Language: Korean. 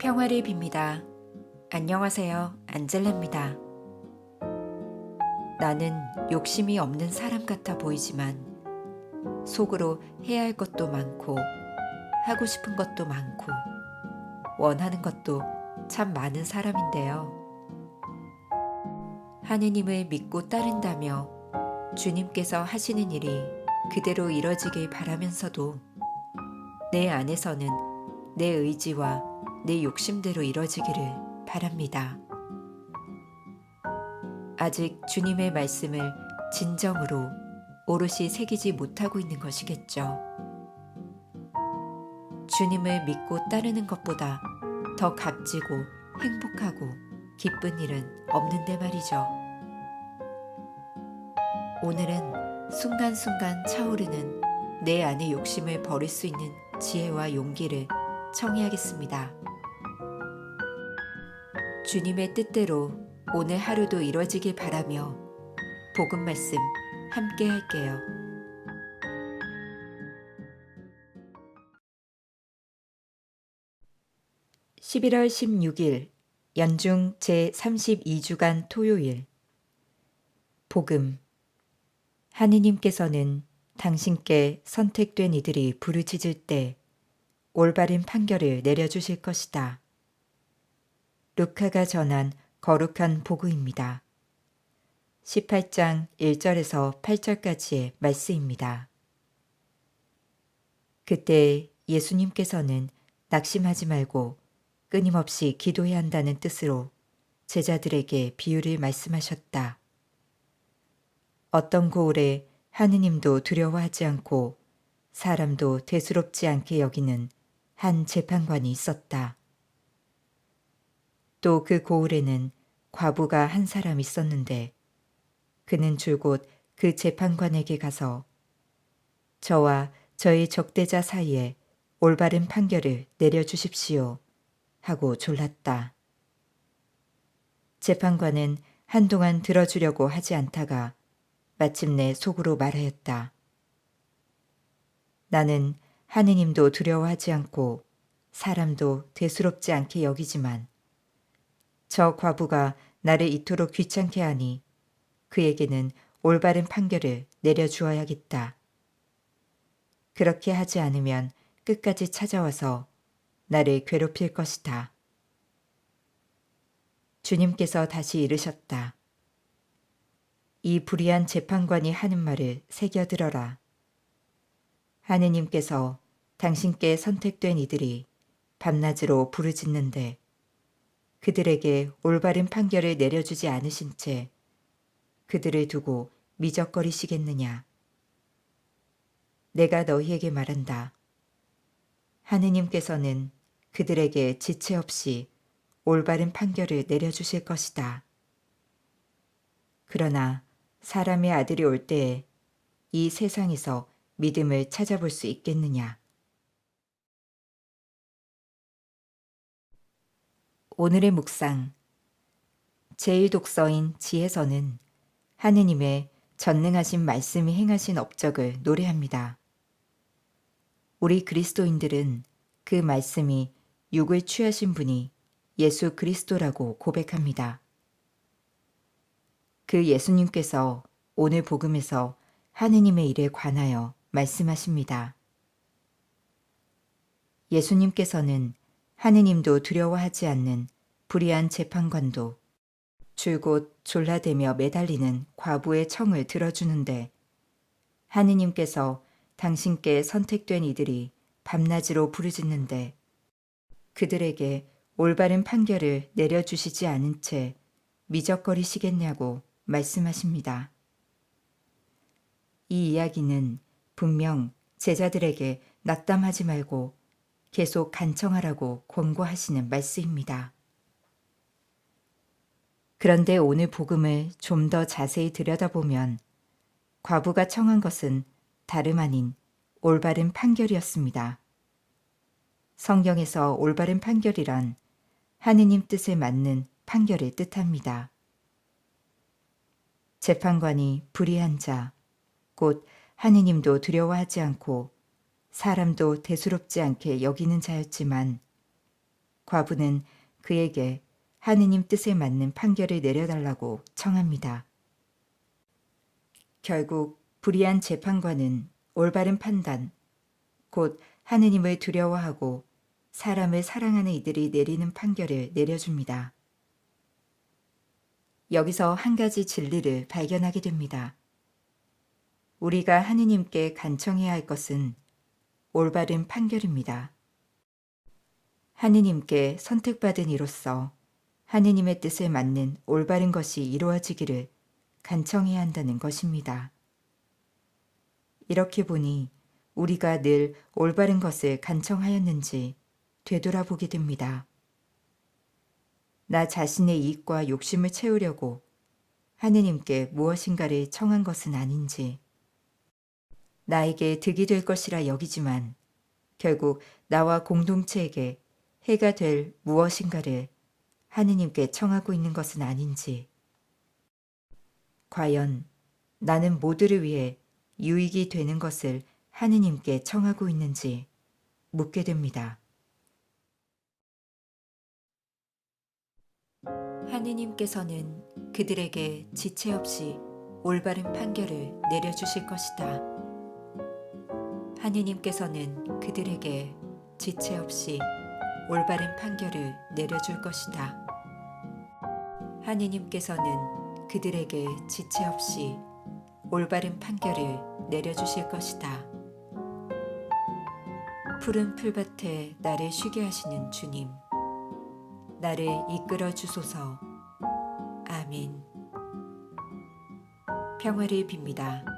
평화를 빕니다. 안녕하세요. 안젤라입니다. 나는 욕심이 없는 사람 같아 보이지만 속으로 해야 할 것도 많고 하고 싶은 것도 많고 원하는 것도 참 많은 사람인데요. 하느님을 믿고 따른다며 주님께서 하시는 일이 그대로 이뤄지길 바라면서도 내 안에서는 내 의지와 내 욕심대로 이뤄지기를 바랍니다. 아직 주님의 말씀을 진정으로 오롯이 새기지 못하고 있는 것이겠죠. 주님을 믿고 따르는 것보다 더 값지고 행복하고 기쁜 일은 없는데 말이죠. 오늘은 순간순간 차오르는 내 안의 욕심을 버릴 수 있는 지혜와 용기를 청해야겠습니다. 주님의 뜻대로 오늘 하루도 이루어지길 바라며 복음 말씀 함께 할게요. (11월 16일) 연중 제32주간 토요일 복음 하느님께서는 당신께 선택된 이들이 부르짖을 때 올바른 판결을 내려주실 것이다. 루카가 전한 거룩한 보고입니다. 18장 1절에서 8절까지의 말씀입니다. 그때 예수님께서는 낙심하지 말고 끊임없이 기도해야 한다는 뜻으로 제자들에게 비유를 말씀하셨다. 어떤 고을에 하느님도 두려워하지 않고 사람도 대수롭지 않게 여기는 한 재판관이 있었다. 또 그 고을에는 과부가 한 사람 있었는데 그는 줄곧 그 재판관에게 가서 저와 저의 적대자 사이에 올바른 판결을 내려주십시오 하고 졸랐다. 재판관은 한동안 들어주려고 하지 않다가 마침내 속으로 말하였다. 나는 하느님도 두려워하지 않고 사람도 대수롭지 않게 여기지만 저 과부가 나를 이토록 귀찮게 하니 그에게는 올바른 판결을 내려주어야겠다. 그렇게 하지 않으면 끝까지 찾아와서 나를 괴롭힐 것이다. 주님께서 다시 이르셨다. 이 불의한 재판관이 하는 말을 새겨들어라. 하느님께서 당신께 선택된 이들이 밤낮으로 부르짖는데 그들에게 올바른 판결을 내려주지 않으신 채 그들을 두고 미적거리시겠느냐. 내가 너희에게 말한다. 하느님께서는 그들에게 지체 없이 올바른 판결을 내려주실 것이다. 그러나 사람의 아들이 올 때에 이 세상에서 믿음을 찾아볼 수 있겠느냐. 오늘의 묵상 제1독서인 지혜서는 하느님의 전능하신 말씀이 행하신 업적을 노래합니다. 우리 그리스도인들은 그 말씀이 육을 취하신 분이 예수 그리스도라고 고백합니다. 그 예수님께서 오늘 복음에서 하느님의 일에 관하여 말씀하십니다. 예수님께서는 하느님도 두려워하지 않는 불의한 재판관도 줄곧 졸라대며 매달리는 과부의 청을 들어주는데 하느님께서 당신께 선택된 이들이 밤낮으로 부르짖는데 그들에게 올바른 판결을 내려주시지 않은 채 미적거리시겠냐고 말씀하십니다. 이 이야기는 분명 제자들에게 낙담하지 말고 계속 간청하라고 권고하시는 말씀입니다. 그런데 오늘 복음을 좀 더 자세히 들여다보면 과부가 청한 것은 다름 아닌 올바른 판결이었습니다. 성경에서 올바른 판결이란 하느님 뜻에 맞는 판결을 뜻합니다. 재판관이 불의한 자, 곧 하느님도 두려워하지 않고 사람도 대수롭지 않게 여기는 자였지만 과부는 그에게 하느님 뜻에 맞는 판결을 내려달라고 청합니다. 결국 불의한 재판관은 올바른 판단, 곧 하느님을 두려워하고 사람을 사랑하는 이들이 내리는 판결을 내려줍니다. 여기서 한 가지 진리를 발견하게 됩니다. 우리가 하느님께 간청해야 할 것은 올바른 판결입니다. 하느님께 선택받은 이로서 하느님의 뜻에 맞는 올바른 것이 이루어지기를 간청해야 한다는 것입니다. 이렇게 보니 우리가 늘 올바른 것을 간청하였는지 되돌아보게 됩니다. 나 자신의 이익과 욕심을 채우려고 하느님께 무엇인가를 청한 것은 아닌지, 나에게 득이 될 것이라 여기지만 결국 나와 공동체에게 해가 될 무엇인가를 하느님께 청하고 있는 것은 아닌지, 과연 나는 모두를 위해 유익이 되는 것을 하느님께 청하고 있는지 묻게 됩니다. 하느님께서는 그들에게 지체 없이 올바른 판결을 내려주실 것이다. 하느님께서는 그들에게 지체 없이 올바른 판결을 내려줄 것이다. 하느님께서는 그들에게 지체 없이 올바른 판결을 내려주실 것이다. 푸른 풀밭에 나를 쉬게 하시는 주님. 나를 이끌어 주소서. 아멘. 평화를 빕니다.